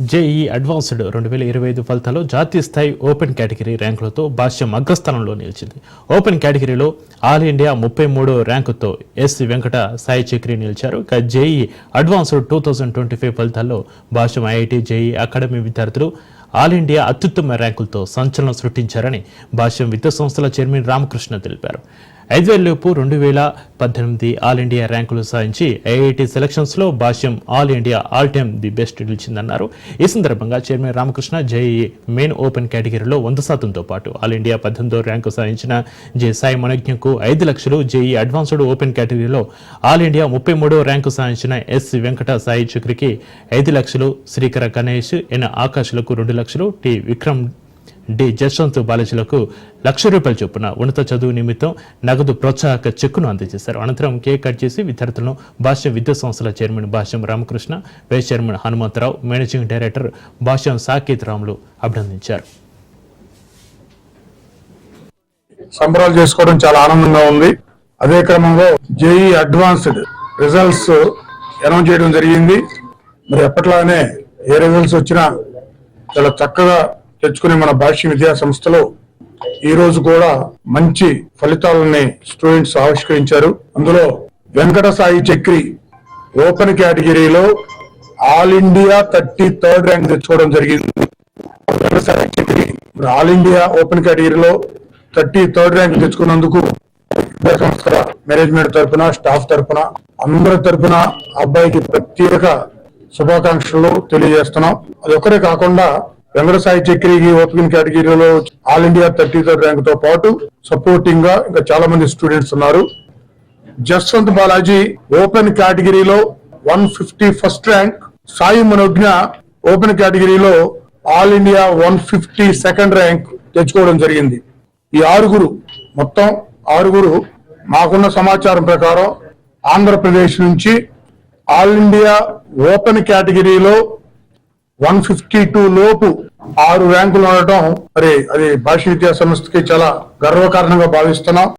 JEE advanced రెండు వేల ఇరవై ఐదు ఫలితాల్లో జాతీయ స్థాయి ఓపెన్ కేటగిరీ ర్యాంకులతో భాష్యం అగ్రస్థానంలో నిలిచింది. ఓపెన్ కేటగిరీలో ఆల్ ఇండియా ముప్పై మూడో ర్యాంకుతో ఎస్ వెంకట సాయి చక్రి నిలిచారు. ఇక JEE advanced two thousand twenty five ఫలితాల్లో భాష్యం ఐఐటి జేఈ అకాడమీ విద్యార్థులు ఆల్ ఇండియా అత్యుత్తమ ర్యాంకులతో సంచలనం సృష్టించారని భాష్యం విద్యా సంస్థల చైర్మన్ రామకృష్ణ తెలిపారు. ఐదు వేలలోపు రెండు వేల పద్దెనిమిది ఆల్ ఇండియా ర్యాంకులు సాధించి IIT సెలక్షన్స్లో Bhashyam all India all time the best నిలిచిందన్నారు. ఈ సందర్భంగా chairman Ramakrishna JEE main open కేటగిరీలో వంద శాతంతో పాటు ఆల్ ఇండియా పద్దెనిమిదో ర్యాంకు సాధించిన జే సాయి మనజ్ఞకు ఐదు లక్షలు జేఈ అడ్వాన్స్డ్ ఓపెన్ కేటగిరీలో ఆల్ ఇండియా ముప్పై మూడో ర్యాంకు సాధించిన ఎస్ వెంకట సాయి చక్రికి ఐదు లక్షలు శ్రీకర గణేష్ ఎన్ ఆకాశ్లకు రెండు లక్షలు టి. విక్రమ్ డి. జస్వంత్ బాలాజీలకు లక్ష రూపాయల చొప్పున ఉన్నత చదువు నిమిత్తం నగదు ప్రోత్సాహక చెక్కును అందజేశారు. అనంతరం కేక్ కట్ చేసి విద్యార్థులను భాష్యం విద్యా సంస్థల chairman Bhashyam Ramakrishna vice chairman Hanumantharao managing director Bhashyam Saketh Ramulu అభినందించారు. సంబరాలు చేసుకోవడం చాలా ఆనందంగా ఉంది. అదే క్రమంలో జేఈ అడ్వాన్స్డ్ రిజల్ట్స్ అనౌన్స్ చేయడం జరిగింది. మరి ఎప్పట్లానే ఏ రిజల్ట్స్ వచ్చినా చాలా చక్కగా తెచ్చుకునే మన భాష్య విద్యా సంస్థలో ఈ రోజు కూడా మంచి ఫలితాలని స్టూడెంట్స్ ఆవిష్కరించారు. అందులో వెంకట సాయి చక్రి ఓపెన్ కేటగిరీలో all India thirty third rank తెచ్చుకోవడం జరిగింది. Venkata Sai Chakri all India open కేటగిరీలో థర్టీ థర్డ్ ర్యాంక్ తెచ్చుకున్నందుకు విద్యా సంస్థల మేనేజ్మెంట్ తరపున స్టాఫ్ తరపున అందరి తరపున అబ్బాయికి ప్రత్యేక శుభాకాంక్షలు తెలియజేస్తున్నాం. అది ఒకరే కాకుండా వెంకట సాయి చక్రికి ఓపెన్ కేటగిరీలో ఆల్ ఇండియా థర్టీ థర్డ్ ర్యాంక్తో పాటు సపోర్టింగ్గా ఇంకా చాలా మంది స్టూడెంట్స్ ఉన్నారు. జస్వంత్ బాలాజీ ఓపెన్ కేటగిరీలో one fifty first rank. Sai Manogna open కేటగిరీలో all India one fifty second rank తెచ్చుకోవడం జరిగింది. ఈ ఆరుగురు మొత్తం ఆరుగురు మాకున్న సమాచారం ప్రకారం ఆంధ్రప్రదేశ్ నుంచి ఆల్ ఇండియా ఓపెన్ కేటగిరీలో వన్ ఫిఫ్టీ టూ లోపు ఆరు ర్యాంకులు ఉండటం మరి అది భాష విద్యా సంస్థకి చాలా గర్వకారణంగా భావిస్తున్నాం.